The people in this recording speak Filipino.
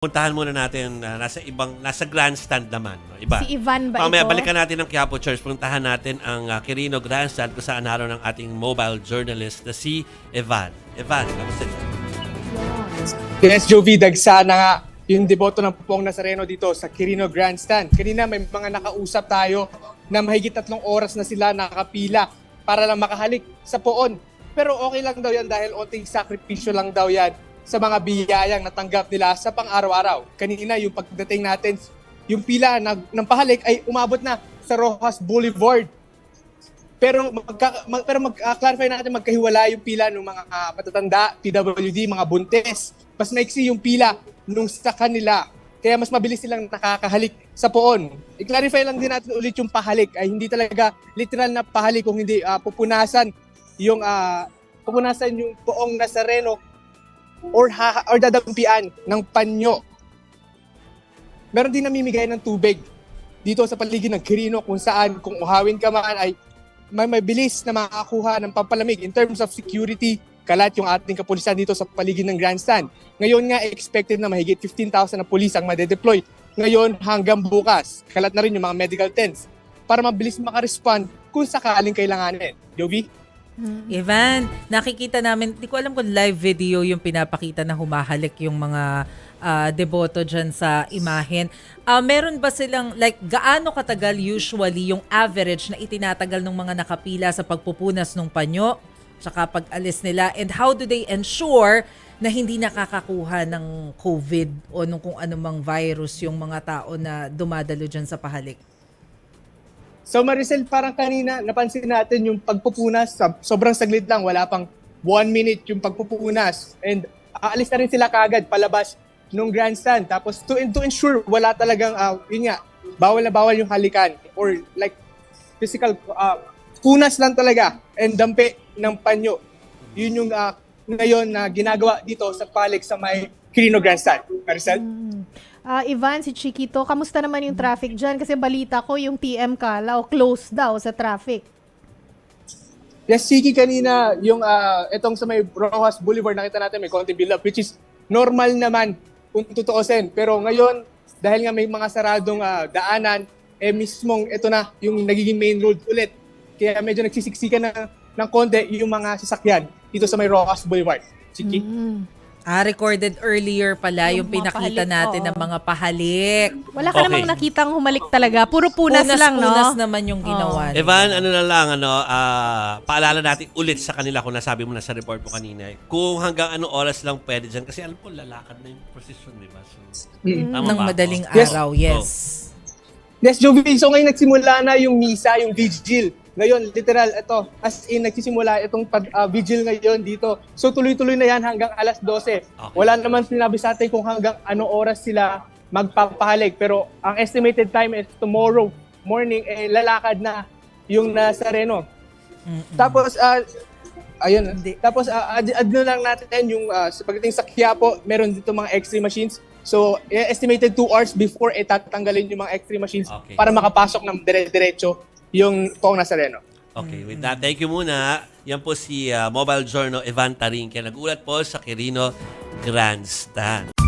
Puntahan muna natin ah, nasa ibang nasa grandstand naman, no? Iba. Si Ivan ba Mamaya ito? balikan natin ang Quiapo Church. Puntahan natin ang ah, Quirino Grandstand kung saan naroon ng ating mobile journalist na si Evan. Evan, kamusta? Yes, Jovi, dagsa na nga yung deboto ng Pupong Nazareno dito sa Quirino Grandstand. Kanina may mga nakausap tayo na mahigit tatlong oras na sila nakapila para lang makahalik sa poon. Pero okay lang daw yan dahil onting sakripisyo lang daw yan sa mga biyayang natanggap nila sa pang-araw-araw. Kanina yung pagdating natin, yung pila ng, ng pahalik ay umabot na sa Rojas Boulevard. Pero magka, mag, pero mag-clarify natin magkahiwala yung pila ng mga ah, matatanda, PWD, mga buntes. Mas maiksi yung pila nung sa kanila. Kaya mas mabilis silang nakakahalik sa poon. I-clarify lang din natin ulit yung pahalik ay hindi talaga literal na pahalik kung hindi ah, pupunasan yung ah, pupunasan yung poong Nazareno or ha, or dadampian ng panyo. Meron din namimigay ng tubig dito sa paligid ng Quirino kung saan kung uhawin ka man ay may mabilis na makakuha ng pampalamig in terms of security kalat yung ating kapulisan dito sa paligid ng grandstand. Ngayon nga expected na mahigit 15,000 na pulis ang madedeploy. Ngayon hanggang bukas, kalat na rin yung mga medical tents para mabilis makarespond kung sakaling kailanganin. Jovi? Ivan, nakikita namin, di ko alam kung live video yung pinapakita na humahalik yung mga ah, deboto dyan sa imahen. Ah, meron ba silang, like, gaano katagal usually yung average na itinatagal ng mga nakapila sa pagpupunas ng panyo, saka pag-alis nila, and how do they ensure na hindi nakakakuha ng COVID o nung kung anumang virus yung mga tao na dumadalo dyan sa pahalik? So Maricel, parang kanina napansin natin yung pagpupunas, sobrang saglit lang, wala pang one minute yung pagpupunas. And aalis na rin sila kagad palabas nung grandstand. Tapos to, to ensure wala talagang, uh, yun nga, bawal na bawal yung halikan or like physical, uh, punas lang talaga and dampi ng panyo. Yun yung uh, ngayon na ginagawa dito sa Palik sa may Quirino Grandstand. Maricel? Ah, Ivan, si Chiquito, kamusta naman yung traffic dyan? Kasi balita ko yung TM Kalaw close daw sa traffic. Yes, Siki, kanina yung ah, itong sa may Rojas Boulevard nakita natin may konting build up which is normal naman kung tutuusin. Pero ngayon, dahil nga may mga saradong ah, daanan, eh mismong ito na yung nagiging main road ulit. Kaya medyo nagsisiksikan na ng konti yung mga sasakyan dito sa may Rojas Boulevard. Siki. Mm. Ah, recorded earlier pala yung, Yung pinakita pahalik, natin oo. ng mga pahalik. Wala ka Okay. namang nakitang humalik talaga. Puro punas, lang, no? Punas naman yung ginawa. nila. Evan, ano na lang, ano, ah, paalala natin ulit sa kanila kung nasabi mo na sa report mo kanina, eh, kung hanggang anong oras lang pwede dyan. Kasi alam ko, lalakad na yung procession, di ba? So, Mm. tama ng madaling Yes. araw, yes. Yes, Jovi. So ngayon nagsimula na yung misa, yung vigil. Ngayon, literal, ito, as in, nagsisimula itong pag, ah, vigil ngayon dito. So tuloy-tuloy na yan hanggang alas 12. Wala naman sinabi sa atin kung hanggang ano oras sila magpapahalik. Pero ang estimated time is tomorrow morning, eh, lalakad na yung Nazareno. Mm-mm. Tapos, ah, ayun. Hindi. Tapos, ah, add, add na lang natin yung uh, sa pagdating sa Quiapo, meron dito mga X-ray machines. So, estimated 2 hours before eh, tatanggalin yung mga X-ray machines Okay. para makapasok ng dire-diretso yung Pong Nazareno. Okay, with that, thank you muna. Yan po si ah, Mobile Journal Evan Tarin. Kaya nag-ulat po sa Quirino Grandstand.